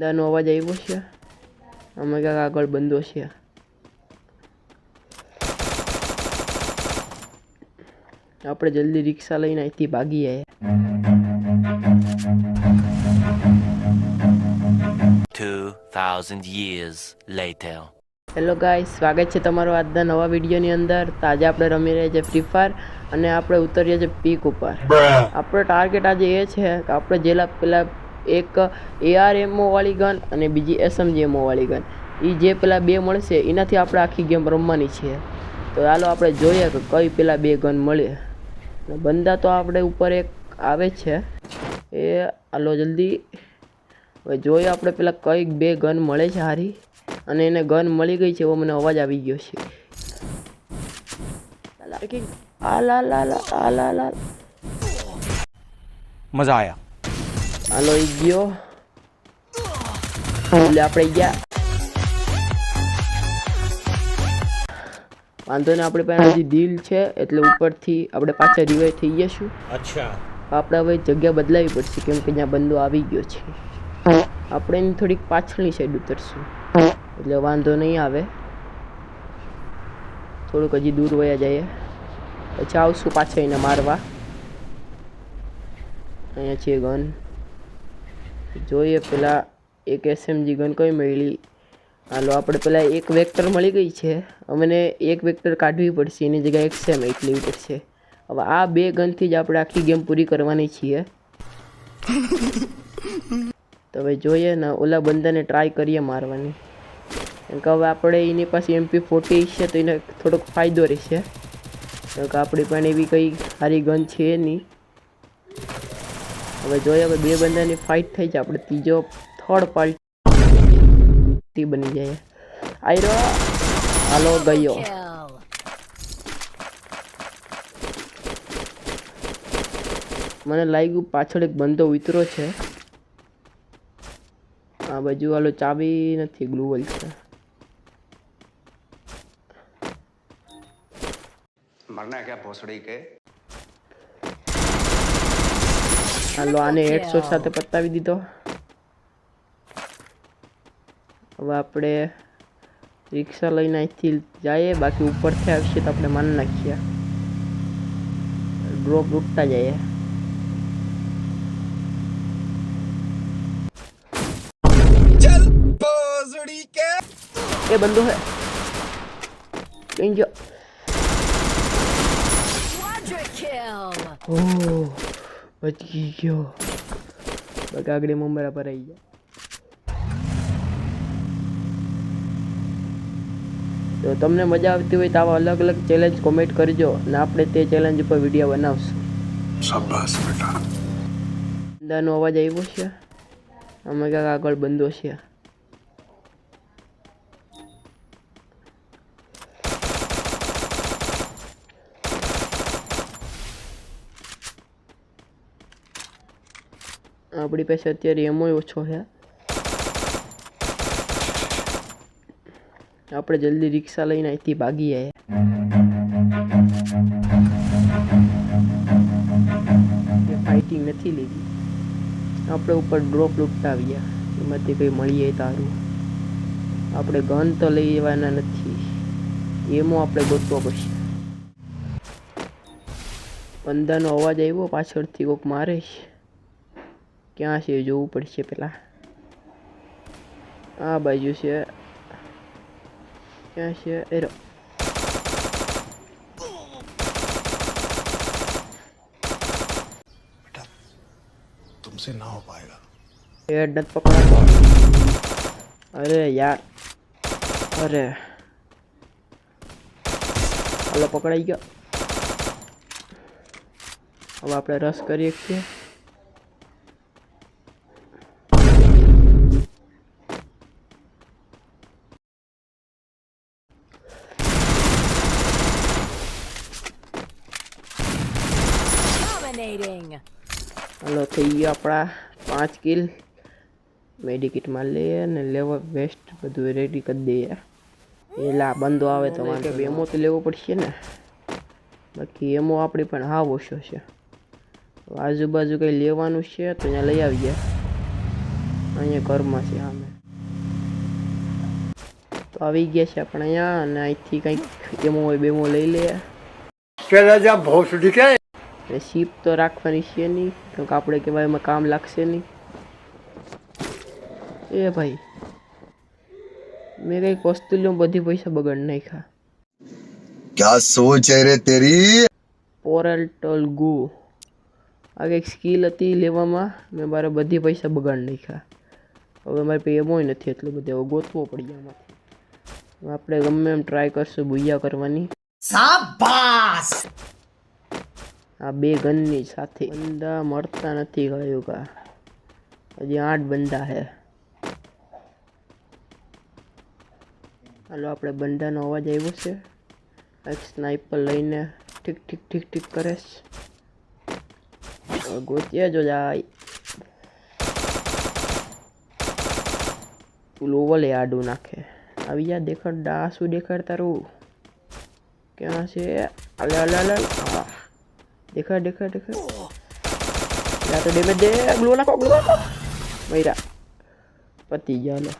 દાનો અવાજ આવ્યો છે. અમે ક્યાંક આગળ બંધો છે આપણે જલ્દી રિક્ષા લઈને અહીંથી ભાગી જાય 2,000 years later. હેલો ગાય સ્વાગત છે તમારું આજના નવા વિડીયોની અંદર. તો આજે આપણે રમી રહ્યા છીએ ફ્રી ફાયર અને આપણે ઉતરીએ છીએ પીક ઉપર. આપણો ટાર્ગેટ આજે એ છે કે આપણે જેલા પેલા એક એઆર એમઓ વાળી ગન અને બીજી એસએમજી એમઓ વાળી ગન. એ જે પેલા બે મળશે એનાથી આપણે આખી ગેમ રમવાની છે. તો ચાલો આપણે જોઈએ કે કઈ પેલા બે ગન મળે. બંદા તો આપણે ઉપર એક આવે છે. એ હાલો જલ્દી. હવે જોઈએ આપણે પેલા કઈ બે ગન મળે છે હારી. અને એને ગન મળી ગઈ છે એવો મને અવાજ આવી ગયો છે. આ લા હાલો એ ગયો. એટલે આપણે ગયા. વાંધો ને આપણી પાસે હજી ડીલ છે એટલે ઉપરથી આપણે પાછા રિવાઈ થઈ જશું અચ્છા. આપણે હવે જગ્યા બદલાવી પડશે કેમ કે ત્યાં બંદો આવી ગયો છે. આપણે એની થોડીક પાછળની સાઈડ ઉતરશું. એટલે વાંધો નહીં આવે. થોડુંક હજી દૂર વયા જઈએ. પછી આવશું પાછા એને મારવા. અહીંયા છે ગન જોઈએ, પેલા એક એસએમજી ગન કઈ મળી? હાલો, આપણે પહેલાં એક વેક્ટર મળી ગઈ છે. અમને એક વેક્ટર કાઢવી પડશે, એની જગ્યાએ એક સેમ એક લેવી પડશે. હવે આ બે ગનથી જ આપણે આખી ગેમ પૂરી કરવાની છીએ. તો હવે જોઈએ ને, ઓલા બંદાને ટ્રાય કરીએ મારવાની. કેમ કે હવે આપણે એની પાસે એમપી ફોર્ટી છે, તો એને થોડોક ફાયદો રહેશે. કેમ કે આપણી પાસે એવી કંઈ સારી ગન છે નહીં. હવે જોઈએ કે બે બંદાની ફાઇટ થઈ છે આપણે ત્રીજો થર્ડ પાર્ટી બની જાય. આયરો, હાલો, ગયો. મને લાગ્યું પાછળ એક બંદો વિતરો છે. આ બાજુ હાલો ચાવી નથી ગ્લુવલ છે. મરના ક્યાં ભોસડી કે? હાલો આને હેડશોટ સાથે પતાવી દીધો. હવે આપણે રિક્ષા લઈને અહીંથી જઈએ બાકી ઉપરથી આવશે તો આપણે માન નાખીએ. ડ્રોપ ઉઠતા જઈએ. એ બંદો હે. કઈ ઓહ. બચી ગયો. બગાગડી મુંબરા પર આવી ગયા. તો તમને મજા આવતી હોય તો આવા અલગ અલગ ચેલેન્જ કોમેન્ટ કરજો અને આપણે તે ચેલેન્જ ઉપર વીડિયો બનાવશું. શાબાશ બેટા. અંદાનો અવાજ આવ્યો છે? અમે ક્યાંક આગળ બંધો છે. આપણી પાસે અત્યારે એમો ઓછો છે. આપણે જલ્દી રિક્ષા લઈને અહીંથી ભાગી આવીએ. ફાઇટિંગ નથી લીધી આપણે ઉપર ડ્રોપ લૂંટાવ્યા એમાંથી કંઈ મળીએ તારું. આપણે ગન તો લઈ જવાના નથી. એમો આપણે ગોતવો પડશે. બંદાનો અવાજ આવ્યો, પાછળથી કોક મારે છે. ક્યાં છે એ જોવું પડશે પેલા આ બાજુ છે ક્યાં છે એરો तुमसे ना हो पाएगा हेड નથી પકડાતો અરે યાર અરે હાલો પકડાઈ ગયો હવે આપણે રસ કરીએ છીએ હાલો થઈ ગયો આપણા પાંચ કિલ મેડિકિટમાં લઈએ અને લેવા, વેસ્ટ બધું રેડી કરી દઈએ. એટલે આ બંધો આવે તો મારે. એમો તો લેવો પડશે ને? બાકી એમો આપણી પણ હાવ ઓછો છે. આજુબાજુ કંઈ લેવાનું છે તો અહીંયા લઈ આવીએ. અહીંયા ઘરમાં છે અમે તો આવી ગયા છે આપણે અહીંયા અને અહીંથી કંઈક એમો હોય બેમો લઈ લે અને શીપ તો રાખવાની છે નહીં કેમકે આપણે કહેવાય એમાં કામ લાગશે નહીં. એ ભાઈ મેં કંઈક વસ્તુ લ્યો બધી પૈસા બગડ નાખ્યા. ક્યાં સોચ હે રે તેરી? પોરલ ટોલ ગુ આ કંઈક સ્કિલ હતી લેવામાં મેં મારા બધી પૈસા બગાડ નાખ્યા. હવે મારી પાસે એમોય નથી એટલો બધો હવે ગોતવો પડી ગયા આપણે ગમે એમ ટ્રાય કરશું ભૂયા કરવાની. શાબાશ આ બે ગનની સાથે. બંદા મળતા નથી ગયું કા હજી આઠ બંદા હે. હાલો, આપણે બંદાનો અવાજ આવ્યો છે. એક સ્નાઈપર લઈને ઠીક ઠીક ઠીક ઠીક કરે છે. ગોત્યા જો જાય. લોવલે આડું નાખે. આવી જા દેખાડ ડા શું દેખાડ તારું ક્યાં છે? અલે અલે અલે હા દેખાડ દેખાડ દેખાડ યા તો ડેમેજ દે ગ્લો નાખો ગ્લો નાખો મૈરા પતી ગયા લો